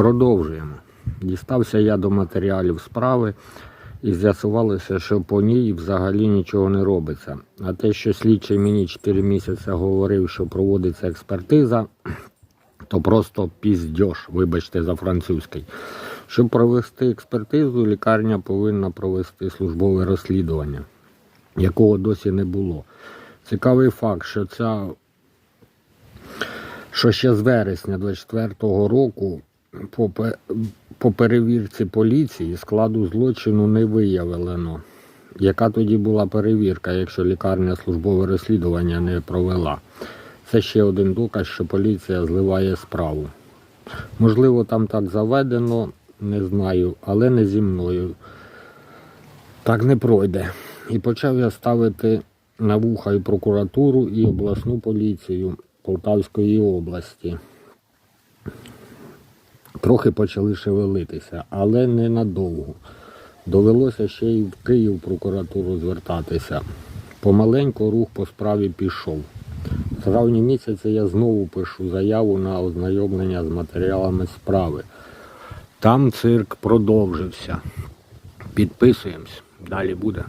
Продовжуємо. Дістався я до матеріалів справи і з'ясувалося, що по ній взагалі нічого не робиться. А те, що слідчий мені 4 місяці говорив, що проводиться експертиза, то просто піздьош, вибачте за французький. Щоб провести експертизу, лікарня повинна провести службове розслідування, якого досі не було. Цікавий факт, що ця що ще з вересня 24-го року по, перевірці поліції складу злочину не виявлено. Яка тоді була перевірка, якщо лікарня службове розслідування не провела? Це ще один доказ, що поліція зливає справу. Можливо, там так заведено, не знаю, але не зі мною. Так не пройде. І почав я ставити на вуха і прокуратуру, і обласну поліцію Полтавської області. Трохи почали шевелитися, але не надовго. Довелося ще й в Київ прокуратуру звертатися. Помаленько рух по справі пішов. В травні місяці я знову пишу заяву на ознайомлення з матеріалами справи. Там цирк продовжився. Підписуємось. Далі буде.